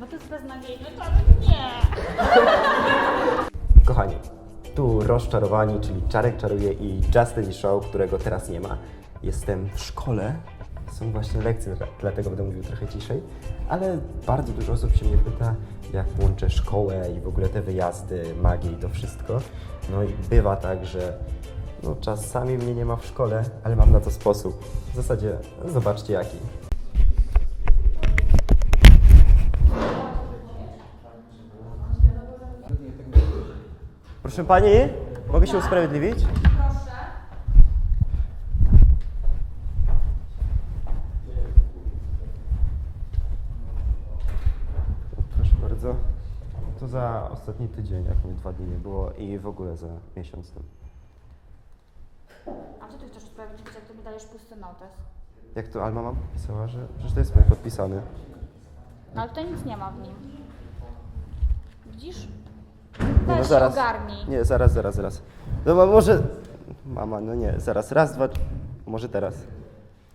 No to jest beznadziejne, to nie. Kochani, tu rozczarowani, czyli Czarek czaruje i Justin Show, którego teraz nie ma. Jestem w szkole, są właśnie lekcje, dla- dlatego będę mówił trochę ciszej, ale bardzo dużo osób się mnie pyta, jak łączę szkołę i w ogóle te wyjazdy, magię i to wszystko. No i bywa tak, że no, czasami mnie nie ma w szkole, ale mam na to sposób. W zasadzie zobaczcie jaki. Proszę pani, mogę się usprawiedliwić? Proszę bardzo. To za ostatni tydzień, jak mnie dwa dni nie było i w ogóle za miesiąc tam. A co ty chcesz usprawiedliwić, jak ty mi dajesz pusty notes? Jak to Alma mam pisała, że przecież to jest mój podpisany. No ale tutaj nic nie ma w nim. Widzisz? Nie, Weź się ogarnij. Nie, zaraz, zaraz, zaraz. No bo może... Mama, no nie, zaraz, raz, dwa... Może teraz.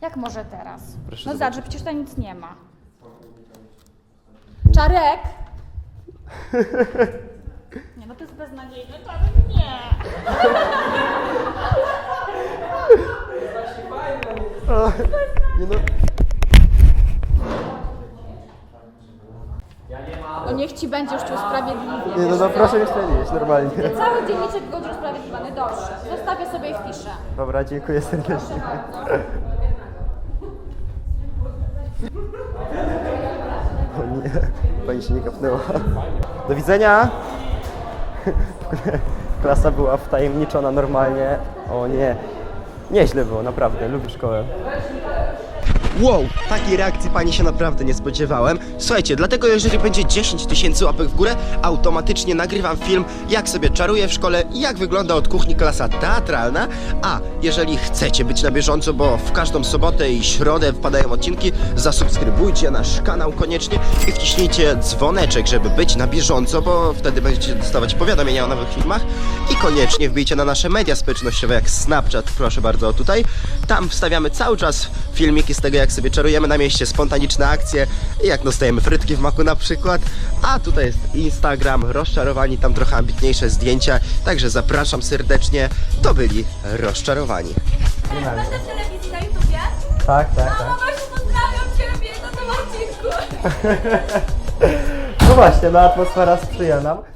Jak może teraz? Proszę no zobaczyć. zobacz, przecież tutaj nic nie ma. Czarek! Nie, no to jest beznadziejne, to nie. Nie no... niech ci będzie, już ci. Nie no, no proszę mnie usprawiedliwić, normalnie. Cały dzienniczek będzie usprawiedliwiony, dobrze. Zostawię sobie i wpiszę. Dobra, dziękuję serdecznie. O nie, pani się nie kapnęła. Do widzenia! Klasa była wtajemniczona normalnie. O nie, nieźle było, naprawdę, lubię szkołę. Wow, takiej reakcji pani się naprawdę nie spodziewałem. Słuchajcie, dlatego jeżeli będzie 10 tysięcy łapek w górę, automatycznie nagrywam film, jak sobie czaruję w szkole i jak wygląda od kuchni klasa teatralna. A jeżeli chcecie być na bieżąco, bo w każdą sobotę i środę wpadają odcinki, zasubskrybujcie nasz kanał koniecznie i wciśnijcie dzwoneczek, żeby być na bieżąco, bo wtedy będziecie dostawać powiadomienia o nowych filmach. I koniecznie wbijcie na nasze media społecznościowe, jak Snapchat, proszę bardzo, tutaj. Tam wstawiamy cały czas filmiki z tego, jak sobie czarujemy na mieście, spontaniczne akcje, jak dostajemy frytki w maku na przykład. A tutaj jest Instagram, rozczarowani, tam trochę ambitniejsze zdjęcia, także zapraszam serdecznie. To byli rozczarowani. W telewizji na YouTubie. Tak, tak, tak. Mamo, właśnie pozdrawiam Ciebie. No właśnie, no atmosfera sprzyja nam.